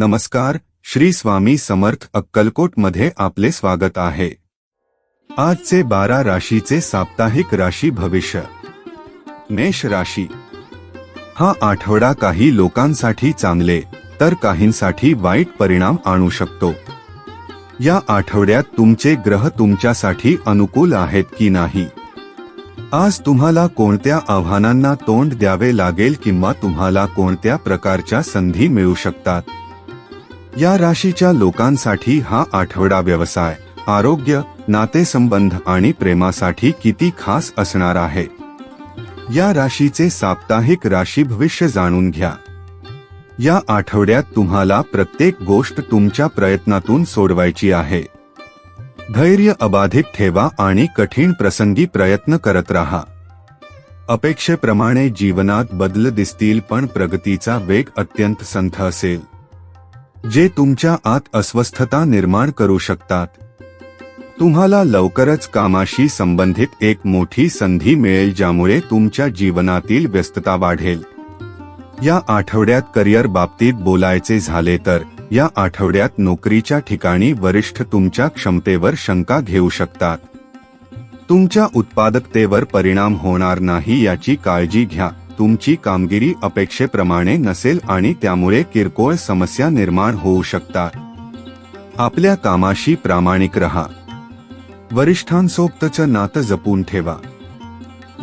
नमस्कार श्री स्वामी समर्थ अक्कलकोटमध्ये आपले स्वागत आहे. आजचे बारा राशीचे साप्ताहिक राशी भविष्य. मेष राशी. हा आठवडा काही लोकांसाठी चांगले तर काहींसाठी वाईट परिणाम आणू शकतो. या आठवड्यात तुमचे ग्रह तुमच्यासाठी अनुकूल आहेत की नाही? आज तुम्हाला कोणत्या आव्हानांना तोंड द्यावे लागेल किंवा तुम्हाला कोणत्या प्रकारच्या संधी मिळू शकतात? या राशीच्या लोकांसाठी हा आठवडा व्यवसाय आरोग्य नातेसंबंध आणि प्रेमासाठी किती खास असणार आहे? या राशीचे साप्ताहिक राशी भविष्य जाणून घ्या. या आठवड्यात तुम्हाला प्रत्येक गोष्ट तुमच्या प्रयत्नातून सोडवायची आहे. धैर्य अबाधित ठेवा आणि कठीण प्रसंगी प्रयत्न करत राहा. अपेक्षेप्रमाणे जीवनात बदल दिसतील पण प्रगतीचा वेग अत्यंत संथ असेल. जे तुमच्या आत अस्वस्थता निर्माण करू शकतात. तुम्हाला लवकरच कामाशी संबंधित एक मोठी संधी मिळेल ज्यामुळे तुमच्या जीवनातील व्यस्तता वाढेल. या आठवड्यात करिअर बाबतीत बोलायचे झाले तर या आठवड्यात नोकरीच्या ठिकाणी वरिष्ठ तुमच्या क्षमतेवर शंका घेऊ शकतात. तुमच्या उत्पादकतेवर परिणाम होणार नाही याची काळजी घ्या. तुमची कामगिरी अपेक्षेप्रमाणे नसेल आणि त्यामुळे किरकोळ समस्या निर्माण होऊ शकतात आपल्या कामाशी प्रामाणिक रहा. वरिष्ठांसोबतचं नातं जपून ठेवा.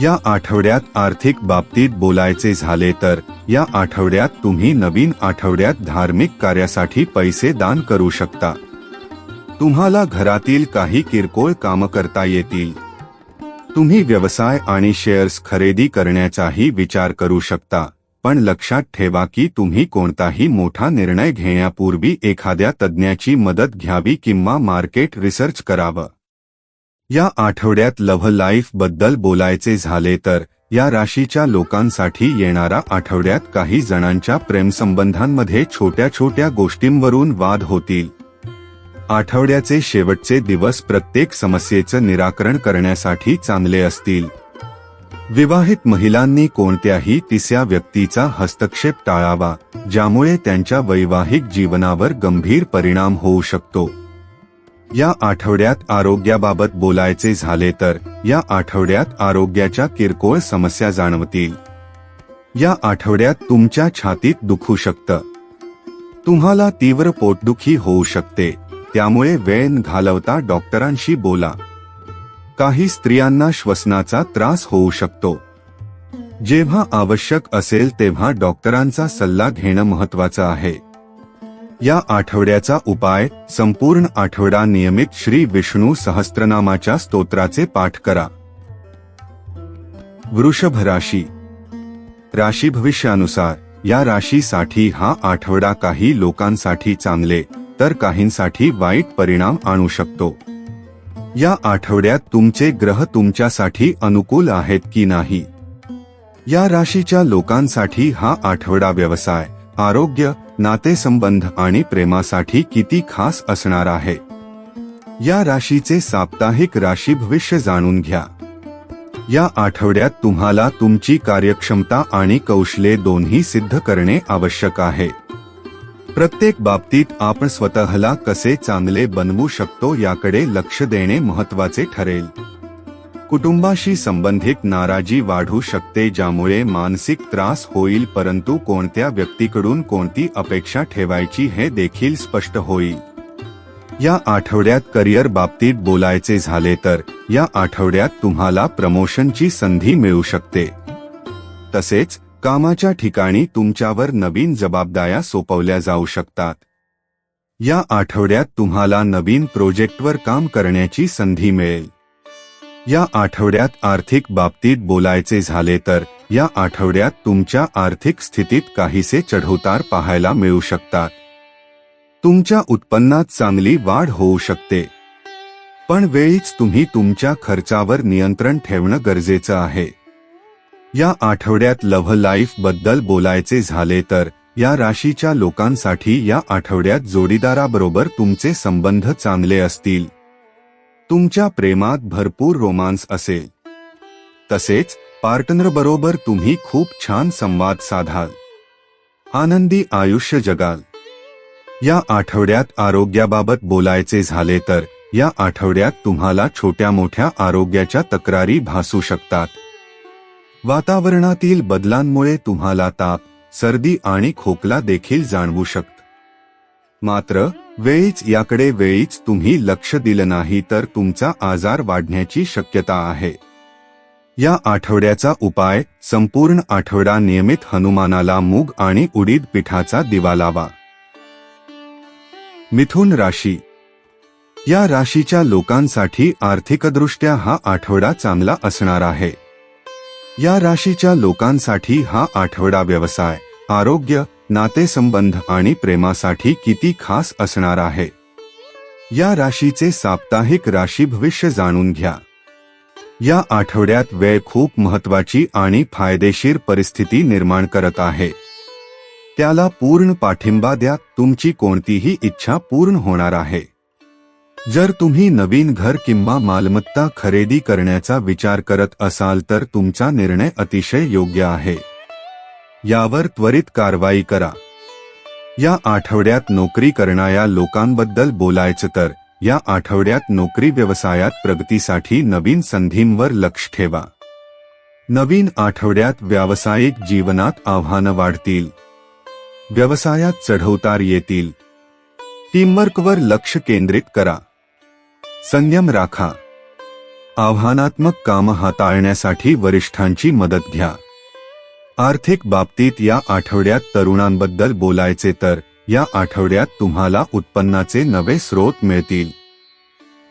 या आठवड्यात आर्थिक बाबतीत बोलायचे झाले तर या आठवड्यात तुम्ही नवीन आठवड्यात धार्मिक कार्यासाठी पैसे दान करू शकता. तुम्हाला घरातील काही किरकोळ कामं करता येतील. तुम्ही व्यवसाय आणि शेअर्स खरेदी करण्याचाही विचार करू शकता पण लक्षात ठेवा की तुम्ही कोणताही मोठा निर्णय घेण्यापूर्वी एखाद्या तज्ज्ञाची मदत घ्यावी किंवा मार्केट रिसर्च करावं. या आठवड्यात लव्ह लाईफबद्दल बोलायचे झाले तर या राशीच्या लोकांसाठी येणारा आठवड्यात काही जणांच्या प्रेमसंबंधांमध्ये छोट्या छोट्या गोष्टींवरून वाद होतील. आठवड्याचे शेवटचे दिवस प्रत्येक समस्येचं निराकरण करण्यासाठी चांगले असतील. विवाहित महिलांनी कोणत्याही तिसऱ्या व्यक्तीचा हस्तक्षेप टाळावा ज्यामुळे त्यांच्या वैवाहिक जीवनावर गंभीर परिणाम होऊ शकतो. या आठवड्यात आरोग्याबाबत बोलायचे झाले तर या आठवड्यात आरोग्याच्या किरकोळ समस्या जाणवतील. या आठवड्यात तुमच्या छातीत दुखू शकतं. तुम्हाला तीव्र पोटदुखी होऊ शकते. त्यामुळे वेळ घालवता डॉक्टरांशी बोला. काही स्त्रियांना श्वसनाचा त्रास होऊ शकतो. जेव्हा आवश्यक असेल तेव्हा डॉक्टरांचा सल्ला घेणं महत्वाचं आहे. या आठवड्याचा उपाय संपूर्ण आठवडा नियमित श्री विष्णू सहस्त्रनामाच्या स्तोत्राचे पाठ करा. वृषभ राशी. राशी भविष्यानुसार या राशीसाठी हा आठवडा काही लोकांसाठी चांगले. तर काहींसाठी वाईट परिणाम आणू शकतो. या आठवड्यात तुमचे ग्रह तुमच्यासाठी अनुकूल आहेत की नाही? या राशीच्या लोकांसाठी हा आठवडा व्यवसाय आरोग्य नातेसंबंध आणि प्रेमासाठी किती खास असणार आहे? या राशीचे साप्ताहिक राशी भविष्य जाणून घ्या. या आठवड्यात तुम्हाला तुमची कार्यक्षमता आणि कौशल्ये दोन्ही सिद्ध करणे आवश्यक आहे. प्रत्येक बाबतीत आपण स्वतःला कसे चांगले बनवू शकतो याकडे लक्ष देणे महत्त्वाचे ठरेल. कुटुंबाशी संबंधित नाराजी वाढू शकते ज्यामुळे मानसिक त्रास होईल परंतु कोणत्या व्यक्तीकडून कोणती अपेक्षा ठेवायची हे देखील स्पष्ट होईल. या आठवड्यात करिअर बाबतीत बोलायचे झाले तर या आठवड्यात तुम्हाला प्रमोशनची संधी मिळू शकते. तसेच कामाच्या ठिकाणी तुमच्यावर नवीन जबाबदाऱ्या सोपवल्या जाऊ शकतात. या आठवड्यात तुम्हाला नवीन प्रोजेक्टवर काम करण्याची संधी मिळेल. या आठवड्यात आर्थिक बाबतीत बोलायचे झाले तर या आठवड्यात तुमच्या आर्थिक स्थितीत काहीसे चढउतार पाहायला मिळू शकतात. तुमच्या उत्पन्नात चांगली वाढ होऊ शकते. पण वेळीच तुम्ही तुमच्या खर्चावर नियंत्रण ठेवणं गरजेचं आहे. या आठवड्यात लव्ह लाईफबद्दल बोलायचे झाले तर या राशीच्या लोकांसाठी या आठवड्यात जोडीदाराबरोबर तुमचे संबंध चांगले असतील. तुमच्या प्रेमात भरपूर रोमांस असेल. तसेच पार्टनरबरोबर तुम्ही खूप छान संवाद साधाल. आनंदी आयुष्य जगाल. या आठवड्यात आरोग्याबाबत बोलायचे झाले तर या आठवड्यात तुम्हाला छोट्या मोठ्या आरोग्याच्या तक्रारी भासू शकतात. वातावरणातील बदलांमुळे तुम्हाला ताप सर्दी आणि खोकला देखील जाणवू शकत. मात्र वेळीच याकडे वेळीच तुम्ही लक्ष दिलं नाही तर तुमचा आजार वाढण्याची शक्यता आहे. या आठवड्याचा उपाय संपूर्ण आठवडा नियमित हनुमानाला मूग आणि उडीद पिठाचा दिवा लावा. मिथुन राशी. या राशीच्या लोकांसाठी आर्थिकदृष्ट्या हा आठवडा चांगला असणार आहे. या राशीच्या लोकांसाठी हा आठवडा व्यवसाय आरोग्य नातेसंबंध आणि प्रेमासाठी किती खास असणार आहे? या राशीचे साप्ताहिक राशी भविष्य जाणून घ्या. या आठवड्यात वेळ खूप महत्वाची आणि फायदेशीर परिस्थिती निर्माण करत आहे. त्याला पूर्ण पाठिंबा द्या तुमची कोणतीही इच्छा पूर्ण होणार आहे. जर तुम्ही नवीन घर किंवा मालमत्ता खरेदी करण्याचा विचार करत असाल तर तुमचा निर्णय अतिशय योग्य आहे. यावर त्वरित कारवाई करा. या आठवड्यात नोकरी करणाऱ्या लोकांबद्दल बोलायचं तर या आठवड्यात नोकरी व्यवसायात प्रगतीसाठी नवीन संधींवर लक्ष ठेवा. नवीन आठवड्यात व्यावसायिक जीवनात आव्हानं वाढतील. व्यवसायात चढउतार येतील. टीमवर्कवर लक्ष केंद्रित करा. संयम राखा. आव्हानात्मक काम हाताळण्यासाठी वरिष्ठांची मदत घ्या. आर्थिक बाबतीत या आठवड्यात तरुणांबद्दल बोलायचे तर या आठवड्यात तुम्हाला उत्पन्नाचे नवे स्रोत मिळतील.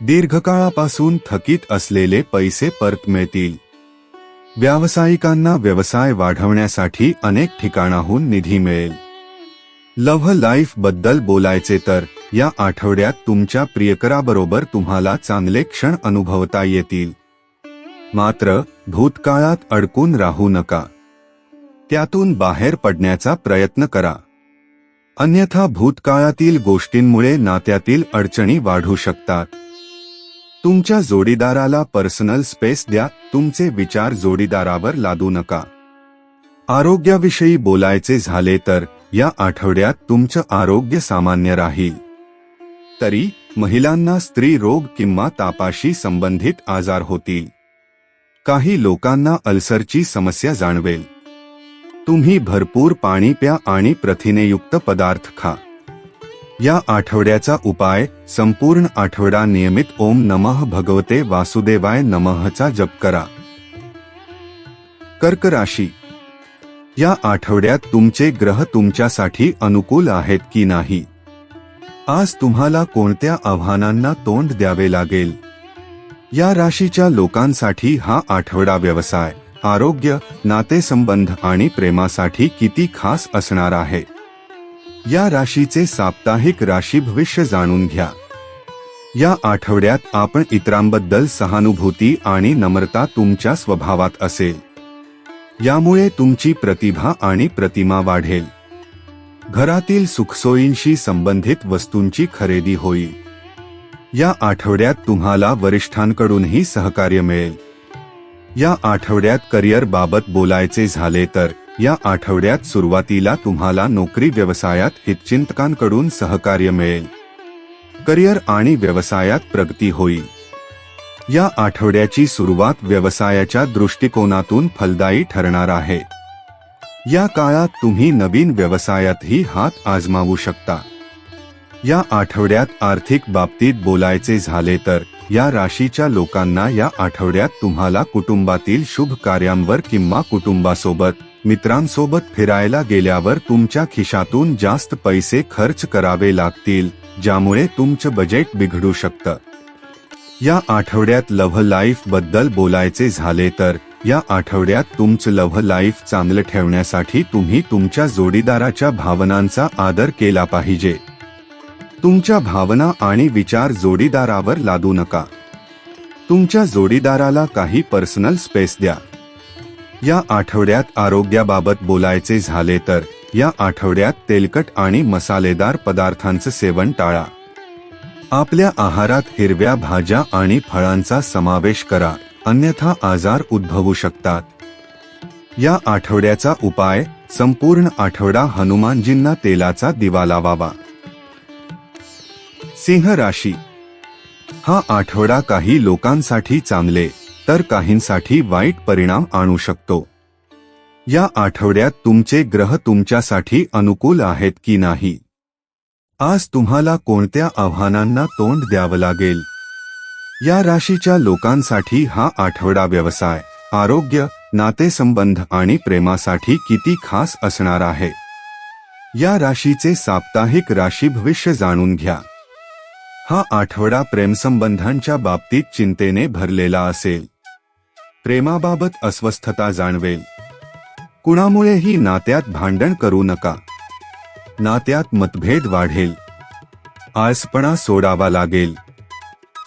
दीर्घकाळापासून थकीत असलेले पैसे परत मिळतील. व्यावसायिकांना व्यवसाय वाढवण्यासाठी अनेक ठिकाणाहून निधी मिळेल. लव्ह लाईफबद्दल बोलायचे तर या आठवड्यात तुमच्या प्रियकराबरोबर तुम्हाला चांगले क्षण अनुभवता येतील. मात्र भूतकाळात अडकून राहू नका. त्यातून बाहेर पडण्याचा प्रयत्न करा. अन्यथा भूतकाळातील गोष्टींमुळे नात्यातील अडचणी वाढू शकतात. तुमच्या जोडीदाराला पर्सनल स्पेस द्या तुमचे विचार जोडीदारावर लादू नका. आरोग्याविषयी बोलायचे झाले तर या आठवड्यात तुमचं आरोग्य सामान्य राहील. तरी महिलांना स्त्री रोग किंवा तापाशी संबंधित आजार होतील. काही लोकांना अल्सरची समस्या जाणवेल. तुम्ही भरपूर पाणी प्या आणि प्रथिनेयुक्त पदार्थ खा. या आठवड्याचा उपाय संपूर्ण आठवडा नियमित ओम नमः भगवते वासुदेवाय नमःचा जप करा. कर्क राशी या आठवड्यात तुमचे ग्रह तुमच्यासाठी अनुकूल आहेत की नाही? आज तुम्हाला कोणत्या आव्हानांना तोंड द्यावे लागेल? या राशीच्या लोकांसाठी हा आठवडा व्यवसाय आरोग्य नातेसंबंध आणि प्रेमासाठी किती खास असणार आहे? या राशीचे साप्ताहिक राशी भविष्य जाणून घ्या. या आठवड्यात आपण इतरांबद्दल सहानुभूती आणि नम्रता तुमच्या स्वभावात असेल. यामुळे तुमची प्रतिभा आणि प्रतिमा वाढेल. घरातील सुखसोयींशी संबंधित वस्तूंची खरेदी होईल. या आठवड्यात तुम्हाला वरिष्ठांकडूनही सहकार्य मिळेल. या आठवड्यात करिअर बाबत बोलायचे झाले तर या आठवड्यात सुरुवातीला तुम्हाला नोकरी व्यवसायात हितचिंतकांकडून सहकार्य मिळेल. करिअर आणि व्यवसायात प्रगती होईल. या आठवड्याची सुरुवात व्यवसायाच्या दृष्टिकोनातून फलदायी ठरणार आहे. या काळात तुम्ही नवीन व्यवसायातही हात आजमावू शकता. या आठवड्यात आर्थिक बाबतीत बोलायचे झाले तर या राशीच्या लोकांना या आठवड्यात तुम्हाला कुटुंबातील शुभ कार्यांवर किंवा कुटुंबासोबत मित्रांसोबत फिरायला गेल्यावर तुमच्या खिशातून जास्त पैसे खर्च करावे लागतील ज्यामुळे तुमचं बजेट बिघडू शकतं. या आठवड्यात लव्ह लाईफबद्दल बोलायचे झाले तर या आठवड्यात तुमचं लव्ह लाईफ चांगलं ठेवण्यासाठी तुम्ही तुमच्या जोडीदाराच्या भावनांचा आदर केला पाहिजे. तुमच्या भावना आणि विचार जोडीदारावर लादू नका. तुमच्या जोडीदाराला काही पर्सनल स्पेस द्या. या आठवड्यात आरोग्याबाबत बोलायचे झाले तर या आठवड्यात तेलकट आणि मसालेदार पदार्थांचं सेवन टाळा. आपल्या आहारात हिरव्या भाज्या आणि फळांचा समावेश करा. अन्यथा आजार उद्भवू शकतात. या आठवड्याचा उपाय संपूर्ण आठवडा हनुमानजींना तेलाचा दिवा लावावा. सिंह राशी. हा आठवडा काही लोकांसाठी चांगले तर काहींसाठी वाईट परिणाम आणू शकतो. या आठवड्यात तुमचे ग्रह तुमच्यासाठी अनुकूल आहेत की नाही? आज तुम्हाला कोणत्या आव्हानांना तोंड द्यावं लागेल? या राशीच्या लोकांसाठी हा आठवडा व्यवसाय आरोग्य नातेसंबंध आणि प्रेमासाठी किती खास असणार आहे? या राशीचे साप्ताहिक राशी भविष्य जाणून घ्या. हा आठवडा प्रेमसंबंधांच्या बाबतीत चिंतेने भरलेला असेल. प्रेमाबाबत अस्वस्थता जाणवेल. कुणामुळेही नात्यात भांडण करू नका. नात्यात मतभेद वाढेल. आळसपणा सोडावा लागेल.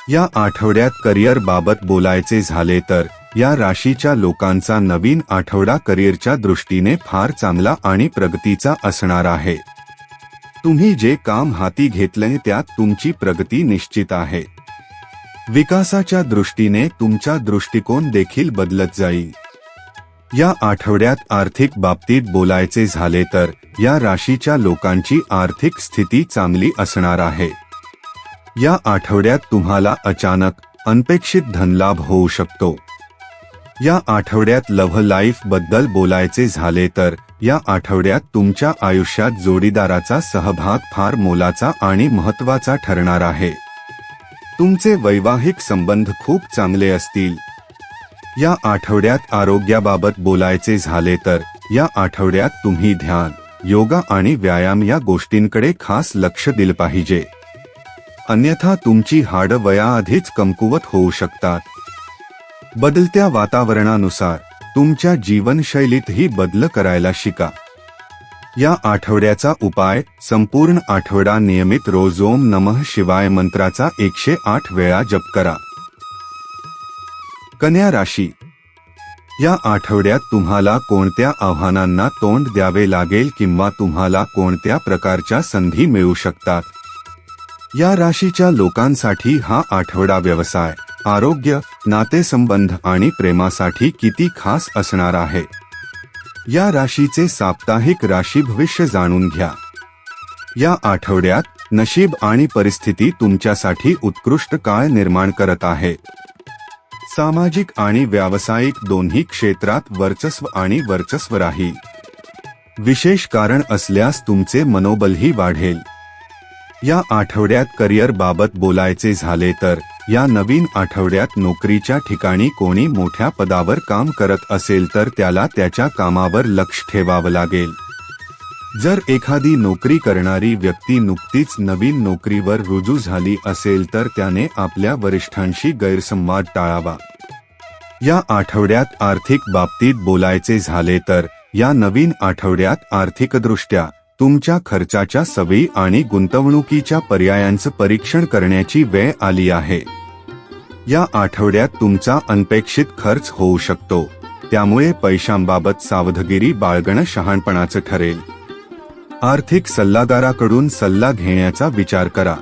या आठवड्यात करिअर बाबत बोलायचे झाले तर या राशीच्या लोकांचा नवीन आठवडा करिअरच्या दृष्टीने फार चांगला आणि प्रगतीचा असणार आहे. तुम्ही जे काम हाती घेतले त्यात तुमची प्रगती निश्चित आहे. विकासाच्या दृष्टीने तुमचा दृष्टिकोन देखील बदलत जाईल. या आठवड्यात आर्थिक बाबतीत बोलायचे झाले तर या राशीच्या लोकांची आर्थिक स्थिती चांगली असणार आहे. या आठवड्यात तुम्हाला अचानक अनपेक्षित धनलाभ होऊ शकतो. या आठवड्यात लव्ह लाईफबद्दल बोलायचे झाले तर या आठवड्यात तुमच्या आयुष्यात जोडीदाराचा सहभाग फार मोलाचा आणि महत्त्वाचा ठरणार आहे. तुमचे वैवाहिक संबंध खूप चांगले असतील. या आठवड्यात आरोग्याबाबत बोलायचे झाले तर या आठवड्यात तुम्ही ध्यान योगा आणि व्यायाम या गोष्टींकडे खास लक्ष दिलं पाहिजे. अन्यथा तुमची हाडं वयाआधीच कमकुवत होऊ शकतात. बदलत्या वातावरणानुसार तुमच्या जीवनशैलीतही बदल करायला शिका. या आठवड्याचा उपाय संपूर्ण आठवडा नियमित रोज ओम नमः शिवाय मंत्राचा एकशे आठ वेळा जप करा. कन्या राशी. या आठवड्यात तुम्हाला कोणत्या आव्हानांना तोंड द्यावे लागेल किंवा तुम्हाला कोणत्या प्रकारच्या संधी मिळू शकतात? या राशीच्या लोकांसाठी हा आठवडा व्यवसाय आरोग्य नातेसंबंध आणि प्रेमासाठी किती खास असणार आहे? या राशीचे साप्ताहिक राशी भविष्य जाणून घ्या. या आठवड्यात नशीब आणि परिस्थिती तुमच्यासाठी उत्कृष्ट काळ निर्माण करत आहे? सामाजिक आणि व्यावसायिक दोन्ही क्षेत्रात वर्चस्व आणि वर्चस्व राहील. विशेष कारण असल्यास तुमचे मनोबलही वाढेल. या आठवड्यात करिअर बाबत बोलायचे झाले तर या नवीन आठवड्यात नोकरीच्या ठिकाणी कोणी मोठ्या पदावर काम करत असेल तर त्याला त्याच्या कामावर लक्ष ठेवावं लागेल. जर एखादी नोकरी करणारी व्यक्ती नुकतीच नवीन नोकरीवर रुजू झाली असेल तर त्याने आपल्या वरिष्ठांशी गैरसंवाद टाळावा. या आठवड्यात आर्थिक बाबतीत बोलायचे झाले तर या नवीन आठवड्यात आर्थिकदृष्ट्या तुमच्या खर्चाच्या सवयी आणि गुंतवणुकीच्या पर्यायांचं परीक्षण करण्याची वेळ आली आहे. या आठवड्यात तुमचा अनपेक्षित खर्च होऊ शकतो. त्यामुळे पैशांबाबत सावधगिरी बाळगणं शहाणपणाचं ठरेल. आर्थिक सल्लागाराकडून सल्ला घेण्याचा विचार करा.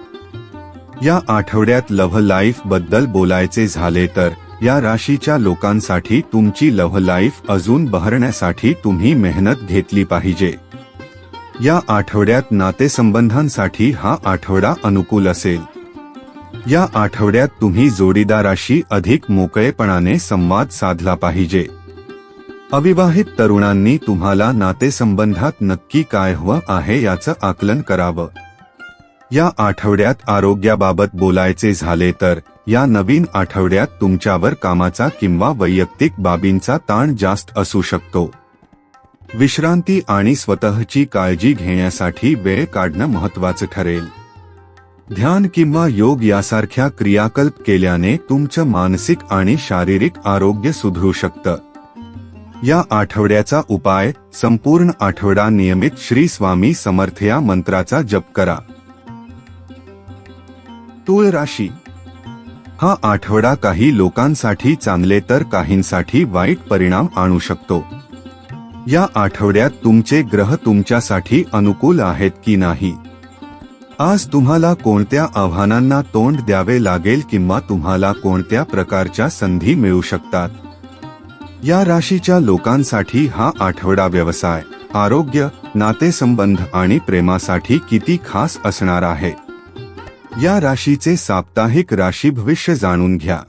या आठवड्यात लव्ह लाईफबद्दल बोलायचे झाले तर या राशीच्या लोकांसाठी तुमची लव्ह लाईफ अजून बहरण्यासाठी तुम्ही मेहनत घेतली पाहिजे. या आठवड्यात नातेसंबंधांसाठी हा आठवडा अनुकूल असेल. या आठवड्यात तुम्ही जोडीदाराशी अधिक मोकळेपणाने संवाद साधला पाहिजे. अविवाहित तरुणांनी तुम्हाला नातेसंबंधात नक्की काय हवं आहे याचं आकलन करावं. या आठवड्यात आरोग्याबाबत बोलायचे झाले तर या नवीन आठवड्यात तुमच्यावर कामाचा किंवा वैयक्तिक बाबींचा ताण जास्त असू शकतो. विश्रांती आणि स्वतःची काळजी घेण्यासाठी वेळ काढणं महत्वाचं ठरेल. ध्यान किंवा योग यासारख्या क्रियाकल्प केल्याने तुमचं मानसिक आणि शारीरिक आरोग्य सुधरू शकतं. या आठवड्याचा उपाय संपूर्ण आठवडा नियमित श्री स्वामी समर्थ या मंत्राचा जप करा. तुळ राशी. हा आठवडा काही लोकांसाठी चांगले तर काहींसाठी वाईट परिणाम आणू शकतो. या आठवड्यात तुमचे ग्रह तुमच्यासाठी अनुकूल आहेत की नाही? आज तुम्हाला कोणत्या आव्हानांना तोंड द्यावे लागेल किंवा तुम्हाला कोणत्या प्रकारच्या संधी मिळू शकतात? या राशीच्या लोकांसाठी हा आठवडा व्यवसाय आरोग्य नातेसंबंध आणि प्रेमासाठी किती खास असणार आहे? या राशीचे साप्ताहिक राशी भविष्य जाणून घ्या.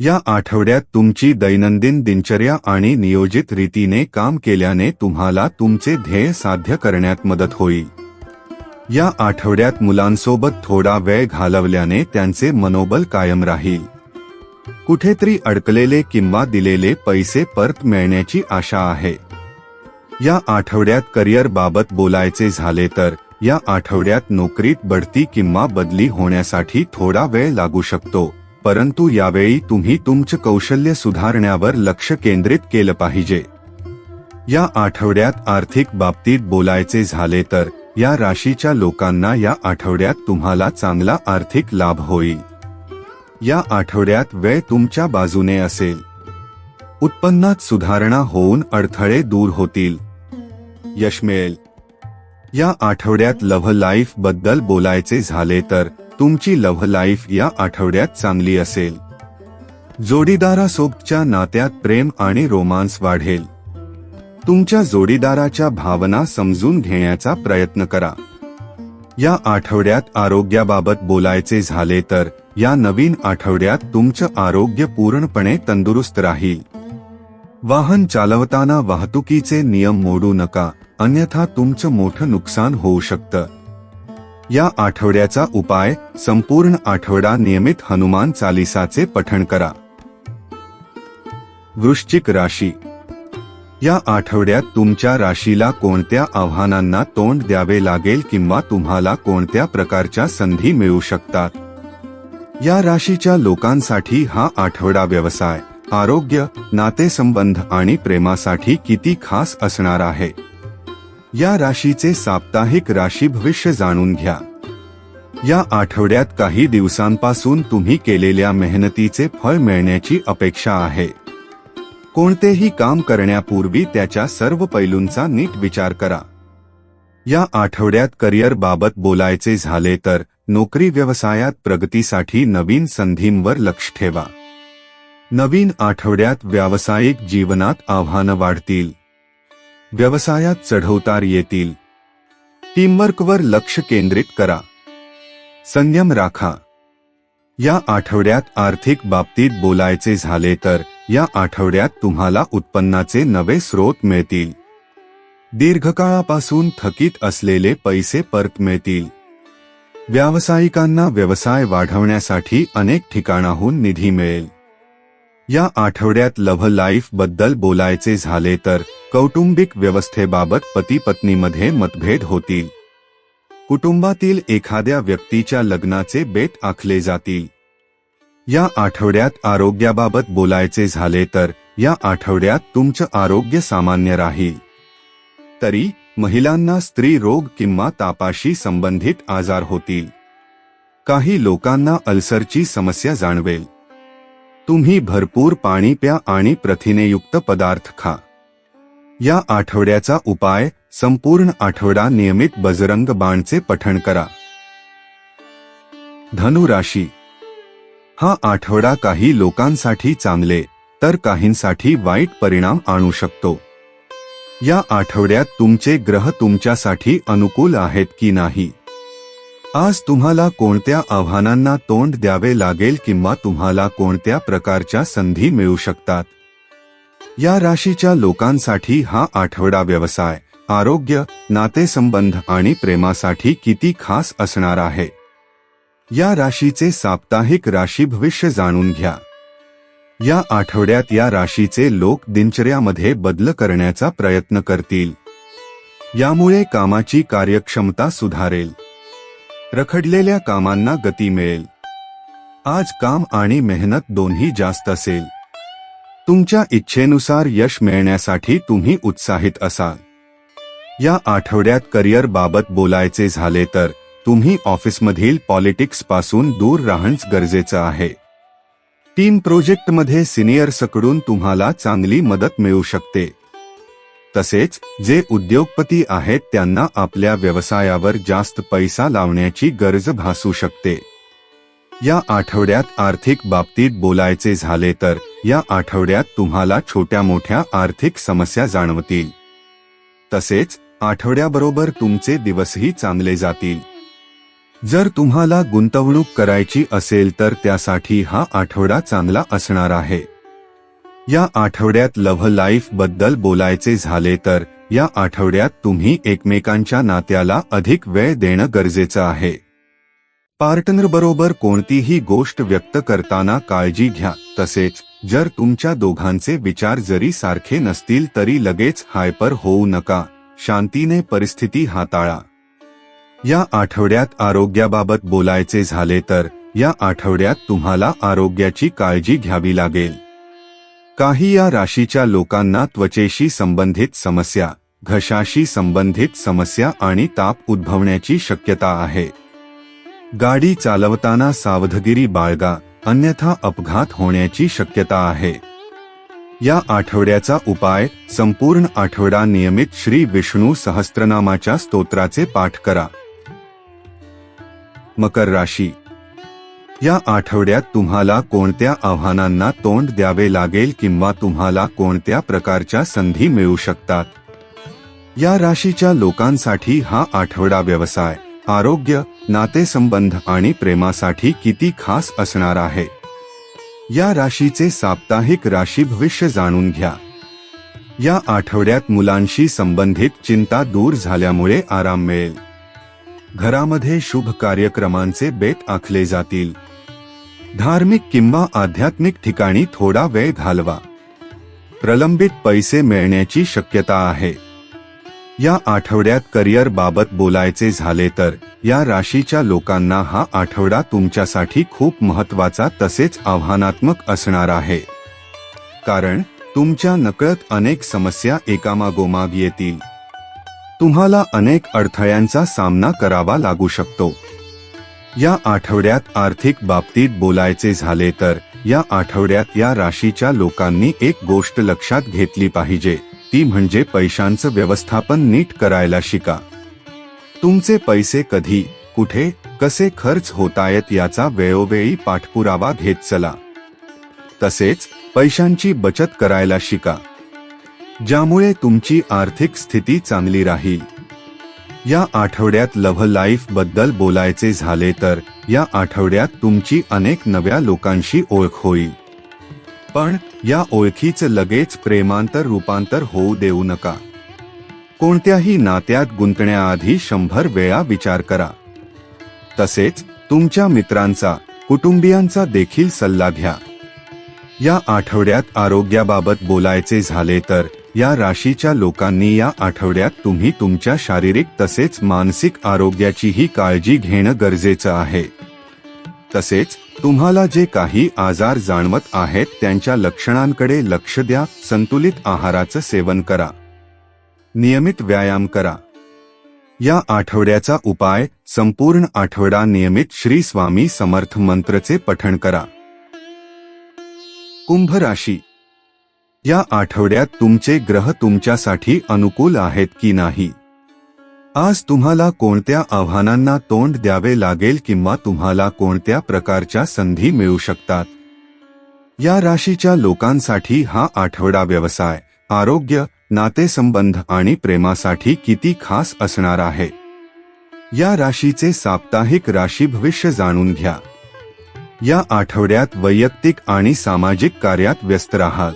या आठवड्यात तुमची दैनंदिन दिनचर्या आणि नियोजित रीतीने काम केल्याने तुम्हाला तुमचे ध्येय साध्य करण्यात मदत होईल. या आठवड्यात मुलांसोबत थोडा वेळ घालवल्याने त्यांचे मनोबल कायम राहील. कुठेतरी अडकलेले किंवा दिलेले पैसे परत मिळण्याची आशा आहे. या आठवड्यात करिअर बाबत बोलायचे झाले तर या आठवड्यात नोकरीत बढती किंवा बदली होण्यासाठी थोडा वेळ लागू शकतो परंतु यावेळी तुम्ही तुमचं कौशल्य सुधारण्यावर लक्ष केंद्रित केलं पाहिजे. या आठवड्यात आर्थिक बाबतीत बोलायचे झाले तर या राशीच्या लोकांना या आठवड्यात तुम्हाला चांगला आर्थिक लाभ होईल. या आठवड्यात वेळ तुमच्या बाजूने असेल. उत्पन्नात सुधारणा होऊन अडथळे दूर होतील. यश मिळेल या आठवड्यात लव्ह लाईफबद्दल बोलायचे झाले तर तुमची लव्ह लाईफ या आठवड्यात चांगली असेल. जोडीदारासोबतच्या नात्यात प्रेम आणि रोमांस वाढेल. तुमच्या जोडीदाराच्या भावना समजून घेण्याचा प्रयत्न करा. या आठवड्यात आरोग्याबाबत बोलायचे झाले तर या नवीन आठवड्यात तुमचं आरोग्य पूर्णपणे तंदुरुस्त राहील. वाहन चालवताना वाहतुकीचे नियम मोडू नका अन्यथा तुमचं मोठं नुकसान होऊ शकतं. या आठवड्याचा उपाय संपूर्ण आठवडा नियमित हनुमान चालिसाचे पठण करा. वृश्चिक राशी. या आठवड्यात तुमच्या राशीला कोणत्या आव्हानांना तोंड द्यावे लागेल किंवा तुम्हाला कोणत्या प्रकारच्या संधी मिळू शकतात? या राशीच्या लोकांसाठी हा आठवडा व्यवसाय आरोग्य नातेसंबंध आणि प्रेमासाठी किती खास असणार आहे. या राशीचे साप्ताहिक राशी भविष्य जाणून घ्या. या आठवड्यात काही दिवसांपासून तुम्ही केलेल्या मेहनतीचे फळ मिळण्याची अपेक्षा आहे. कोणतेही काम करण्यापूर्वी त्याच्या सर्व पैलूंचा नीट विचार करा. या आठवड्यात करिअर बाबत बोलायचे झाले तर नोकरी व्यवसायात प्रगतीसाठी नवीन संधींवर लक्ष ठेवा. नवीन आठवड्यात व्यावसायिक जीवनात आव्हानं वाढतील. व्यवसायात चढवतार येतील. टीमवर्कवर लक्ष केंद्रित करा. संयम राखा. या आठवड्यात आर्थिक बाबतीत बोलायचे झाले तर या आठवड्यात तुम्हाला उत्पन्नाचे नवे स्रोत मिळतील. दीर्घकाळापासून थकीत असलेले पैसे परत मिळतील. व्यावसायिकांना व्यवसाय वाढवण्यासाठी अनेक ठिकाणाहून निधी मिळेल. या आठवड्यात लव्ह लाईफबद्दल बोलायचे झाले तर कौटुंबिक व्यवस्थेबाबत पती पत्नीमध्ये मतभेद होतील. कुटुंबातील एखाद्या व्यक्तीच्या लग्नाचे बेत आखले जातील. या आठवड्यात आरोग्याबाबत बोलायचे झाले तर या आठवड्यात तुमचं आरोग्य सामान्य राहील. तरी महिलांना स्त्री रोग किंवा तापाशी संबंधित आजार होतील. काही लोकांना अल्सरची समस्या जाणवेल. तुम्ही भरपूर पाणी प्या आणि प्रथिनेयुक्त पदार्थ खा. या आठवड्याचा उपाय संपूर्ण आठवडा नियमित बजरंग बाणचे पठण करा. धनु राशी हा आठवडा काही लोकांसाठी चांगले तर काहींसाठी वाईट परिणाम आणू शकतो. या आठवड्यात तुमचे ग्रह तुमच्यासाठी अनुकूल आहेत की नाही? आज तुम्हाला कोणत्या आव्हानांना तोंड द्यावे लागेल किंवा तुम्हाला कोणत्या प्रकारच्या संधी मिळू शकतात? या राशीच्या लोकांसाठी हा आठवडा व्यवसाय आरोग्य नातेसंबंध आणि प्रेमासाठी किती खास असणार आहे? या राशीचे साप्ताहिक राशी भविष्य जाणून घ्या. या आठवड्यात या राशीचे लोक दिनचर्यामध्ये बदल करण्याचा प्रयत्न करतील. यामुळे कामाची कार्यक्षमता सुधारेल. रखडलेल्या कामांना गती मिळेल. आज काम आणि मेहनत दोन्ही जास्त असेल. तुमच्या इच्छेनुसार यश मिळण्यासाठी तुम्ही उत्साहित असाल. या आठवड्यात करिअर बाबत बोलायचे झाले तर तुम्ही ऑफिसमधील पॉलिटिक्सपासून दूर राहणं गरजेचं आहे. टीम प्रोजेक्टमध्ये सिनियर्सकडून तुम्हाला चांगली मदत मिळू शकते. तसेच जे उद्योगपती आहेत त्यांना आपल्या व्यवसायावर जास्त पैसा लावण्याची गरज भासू शकते. या आठवड्यात आर्थिक बाबतीत बोलायचे झाले तर या आठवड्यात तुम्हाला छोट्या मोठ्या आर्थिक समस्या जाणवतील. तसेच आठवड्याबरोबर तुमचे दिवसही चांगले जातील. जर तुम्हाला गुंतवणूक करायची असेल तर त्यासाठी हा आठवडा चांगला असणार आहे. या आठवड्यात लव्ह लाईफबद्दल बोलायचे झाले तर या आठवड्यात तुम्ही एकमेकांच्या नात्याला अधिक वेळ देणं गरजेचं आहे. पार्टनर बरोबर कोणतीही गोष्ट व्यक्त करताना काळजी घ्या. तसेच जर तुमच्या दोघांचे विचार जरी सारखे नसतील तरी लगेच हायपर होऊ नका. शांतीने परिस्थिती हाताळा. या आठवड्यात आरोग्याबाबत बोलायचे झाले तर या आठवड्यात तुम्हाला आरोग्याची काळजी घ्यावी लागेल. काही या राशीच्या लोकांना त्वचेशी संबंधित समस्या घशाशी संबंधित समस्या आणि ताप उद्भवण्याची शक्यता आहे. गाडी चालवताना सावधगिरी बाळगा अन्यथा अपघात होण्याची शक्यता आहे. या आठवड्याचा उपाय संपूर्ण आठवडा नियमित श्री विष्णू सहस्त्रनामाच्या स्तोत्राचे पाठ करा. मकर राशी. या आठवड्यात तुम्हाला कोणत्या आव्हानांना तोंड द्यावे लागेल किंवा तुम्हाला कोणत्या प्रकारच्या संधी मिळू शकतात? या राशीच्या लोकांसाठी हा आठवडा व्यवसाय आरोग्य नातेसंबंध आणि प्रेमासाठी किती खास असणार आहे? या राशीचे साप्ताहिक राशी भविष्य जाणून घ्या. या आठवड्यात मुलांशी संबंधित चिंता दूर झाल्यामुळे आराम मिळेल. घरामध्ये शुभ कार्यक्रमांचे बेत आखले जातील. धार्मिक किंवा आध्यात्मिक ठिकाणी थोडा वेळ घालवा. प्रलंबित पैसे मिळण्याची शक्यता आहे. या आठवड्यात करिअर बाबत बोलायचे झाले तर या राशीच्या लोकांना हा आठवडा तुमच्यासाठी खूप महत्त्वाचा तसेच आव्हानात्मक असणार आहे. कारण तुमच्या नकळत अनेक समस्या एकामागोमाग येतील. तुम्हाला अनेक अडथळ्यांचा सामना करावा लागू शकतो. या आठवड्यात आर्थिक बाबतीत बोलायचे झाले तर या आठवड्यात या राशीच्या लोकांनी एक गोष्ट लक्षात घेतली पाहिजे ती म्हणजे पैशांचं व्यवस्थापन नीट करायला शिका. तुमचे पैसे कधी कुठे कसे खर्च होतायत याचा वेळोवेळी पाठपुरावा घेत चला. तसेच पैशांची बचत करायला शिका. ज्यामुळे तुमची आर्थिक स्थिती चांगली राहील. या आठवड्यात लव्ह लाईफबद्दल बोलायचे झाले तर या आठवड्यात तुमची अनेक नव्या लोकांशी ओळख होईल. पण या ओळखीचं लगेच प्रेमांतर रूपांतर होऊ देऊ नका. कोणत्याही नात्यात गुंतण्याआधी शंभर वेळा विचार करा. तसेच तुमच्या मित्रांचा कुटुंबियांचा देखील सल्ला घ्या. या आठवड्यात आरोग्याबाबत बोलायचे झाले तर या राशीच्या लोकांनी या आठवड्यात तुम्ही तुमच्या शारीरिक तसेच मानसिक आरोग्याचीही काळजी घेणं गरजेचं आहे. तसेच तुम्हाला जे काही आजार जाणवत आहेत त्यांच्या लक्षणांकडे लक्ष द्या संतुलित आहाराचं सेवन करा. नियमित व्यायाम करा. या आठवड्याचा उपाय संपूर्ण आठवडा नियमित श्री स्वामी समर्थ मंत्रचे पठण करा. कुंभ राशी या आठवड्यात तुमचे ग्रह तुमच्यासाठी अनुकूल आहेत की नाही? आज तुम्हाला कोणत्या आव्हानांना तोंड द्यावे लागेल किंवा तुम्हाला कोणत्या प्रकारच्या संधी मिळू शकतात? या राशीच्या लोकांसाठी हा आठवडा व्यवसाय आरोग्य नातेसंबंध आणि प्रेमासाठी किती खास असणार आहे? या राशीचे साप्ताहिक राशी भविष्य जाणून घ्या. या आठवड्यात वैयक्तिक आणि सामाजिक कार्यात व्यस्त राहाल.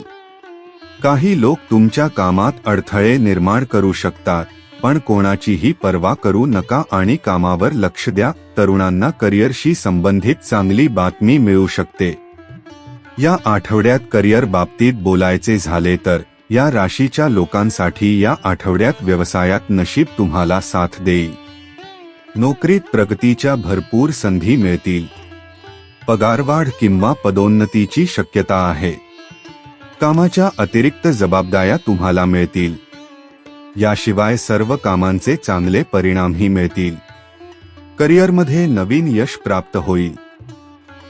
काही लोक तुमच्या कामात अडथळे निर्माण करू शकतात पण कोणाचीही पर्वा करू नका आणि कामावर लक्ष द्या तरुणांना करिअरशी संबंधित चांगली बातमी मिळू शकते. या आठवड्यात करिअर बाबतीत बोलायचे झाले तर या राशीच्या लोकांसाठी या आठवड्यात व्यवसायात नशीब तुम्हाला साथ देईल. नोकरीत प्रगतीच्या भरपूर संधी मिळतील. पगारवाढ किंवा पदोन्नतीची शक्यता आहे. कामाच्या अतिरिक्त जबाबदाऱ्या तुम्हाला मिळतील. याशिवाय सर्व कामांचे चांगले परिणामही मिळतील. करिअरमध्ये नवीन यश प्राप्त होईल.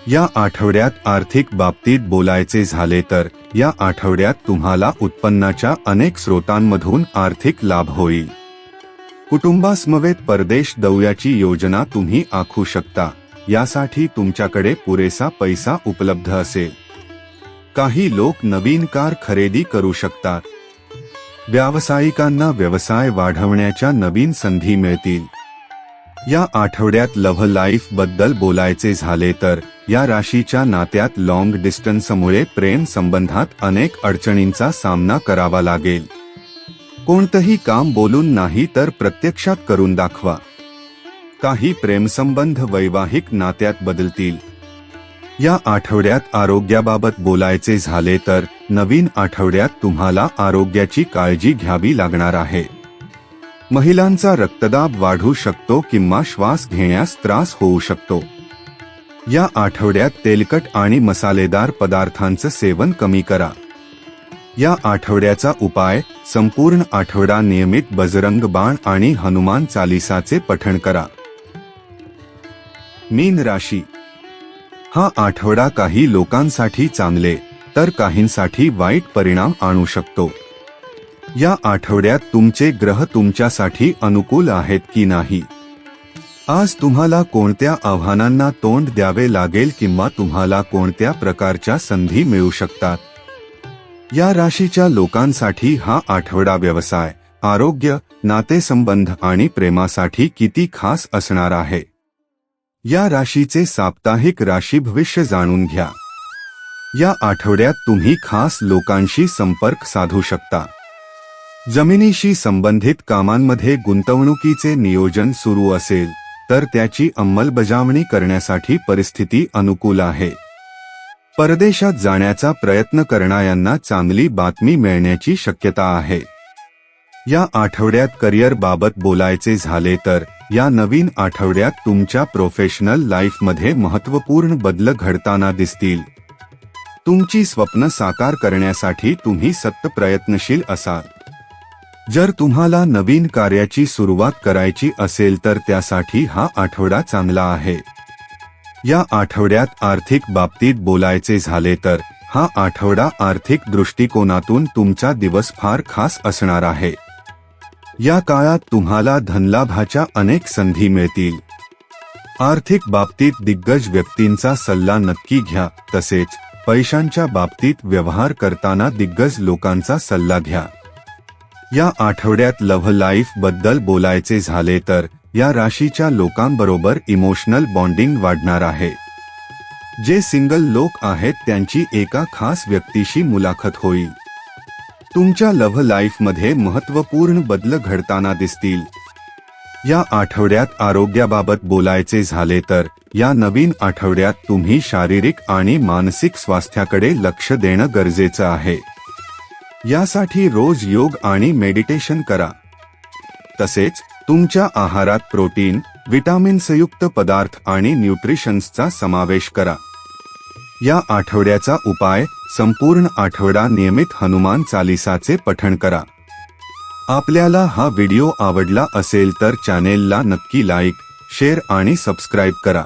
या आठवड्यात आर्थिक बाबतीत बोलायचे झाले तर या आठवड्यात तुम्हाला उत्पन्नाच्या अनेक स्रोतांमधून आर्थिक लाभ होईल. कुटुंबासमवेत परदेश दौऱ्याची योजना तुम्ही आखू शकता यासाठी तुमच्याकडे पुरेसा पैसा उपलब्ध असेल. काही लोक नवीन कार खरेदी करू शकतात. व्यावसायिकांना व्यवसाय वाढवण्याच्या नवीन संधी मिळतील. या आठवड्यात लव्ह लाईफबद्दल बोलायचे झाले तर या राशीच्या नात्यात लॉंग डिस्टन्समुळे प्रेम संबंधात अनेक अडचणींचा सामना करावा लागेल. कोणतंही काम बोलून नाही तर प्रत्यक्षात करून दाखवा. काही प्रेमसंबंध वैवाहिक नात्यात बदलतील. या आठवड्यात आरोग्याबाबत बोलायचे झाले तर नवीन आठवड्यात तुम्हाला आरोग्याची काळजी घ्यावी लागणार आहे. महिलांचा रक्तदाब वाढू शकतो किंवा श्वास घेण्यास त्रास होऊ शकतो. या आठवड्यात तेलकट आणि मसालेदार पदार्थांचं सेवन कमी करा. या आठवड्याचा उपाय संपूर्ण आठवडा नियमित बजरंग बाण आणि हनुमान चालिसाचे पठण करा. मीन राशी हा आठवडा काही लोकांसाठी चांगले तर काहींसाठी वाईट परिणाम आणू शकतो. या आठवड्यात तुमचे ग्रह तुमच्यासाठी अनुकूल आहेत की नाही? आज तुम्हाला कोणत्या आव्हानांना तोंड द्यावे लागेल किंवा तुम्हाला कोणत्या प्रकारच्या संधी मिळू शकतात? या राशीच्या लोकांसाठी हा आठवडा व्यवसाय आरोग्य नातेसंबंध आणि प्रेमासाठी किती खास असणार आहे? या राशीचे साप्ताहिक राशी भविष्य जाणून घ्या. या आठवड्यात तुम्ही खास लोकांशी संपर्क साधू शकता. जमिनीशी संबंधित कामांमध्ये गुंतवणुकीचे नियोजन सुरू असेल तर त्याची अंमलबजावणी करण्यासाठी परिस्थिती अनुकूल आहे. परदेशात जाण्याचा प्रयत्न करणाऱ्यांना चांगली बातमी मिळण्याची शक्यता आहे. या आठवड्यात करिअरबाबत बोलायचे झाले तर या नवीन आठवड्यात तुमच्या प्रोफेशनल लाईफमध्ये महत्त्वपूर्ण बदल घडताना दिसतील. तुमची स्वप्न साकार करण्यासाठी तुम्ही सत्य प्रयत्नशील असाल. जर तुम्हाला नवीन कार्याची सुरुवात करायची असेल तर त्यासाठी हा आठवडा चांगला आहे. या आठवड्यात आर्थिक बाबतीत बोलायचे झाले तर हा आठवडा आर्थिक दृष्टिकोनातून तुमचा दिवस फार खास असणार आहे. या काळात तुम्हाला धनलाभाच्या अनेक संधी मिळतील. आर्थिक बाबतीत दिग्गज व्यक्तींचा सल्ला नक्की घ्या तसेच पैशांच्या बाबतीत व्यवहार करताना दिग्गज लोकांचा सल्ला घ्या. या आठवड्यात लव्ह लाईफबद्दल बोलायचे झाले तर या राशीच्या लोकांबरोबर इमोशनल बॉन्डिंग वाढणार आहे. जे सिंगल लोक आहेत त्यांची एका खास व्यक्तीशी मुलाखत होईल. तुमच्या लव्ह लाईफमध्ये महत्त्वपूर्ण बदल घडताना दिसतील. या आठवड्यात आरोग्याबाबत बोलायचे झाले तर या नवीन आठवड्यात तुम्ही शारीरिक आणि मानसिक स्वास्थ्याकडे लक्ष देणं गरजेचं आहे. यासाठी रोज योग आणि मेडिटेशन करा. तसेच तुमच्या आहारात प्रोटीन विटामिन्सयुक्त पदार्थ आणि न्यूट्रिशन्सचा समावेश करा. या आठवड्याचा उपाय संपूर्ण आठवडा नियमित हनुमान चालिसाचे पठण करा. आपल्याला हा व्हिडिओ आवडला असेल तर चॅनेलला नक्की लाईक शेअर आणि सबस्क्राईब करा.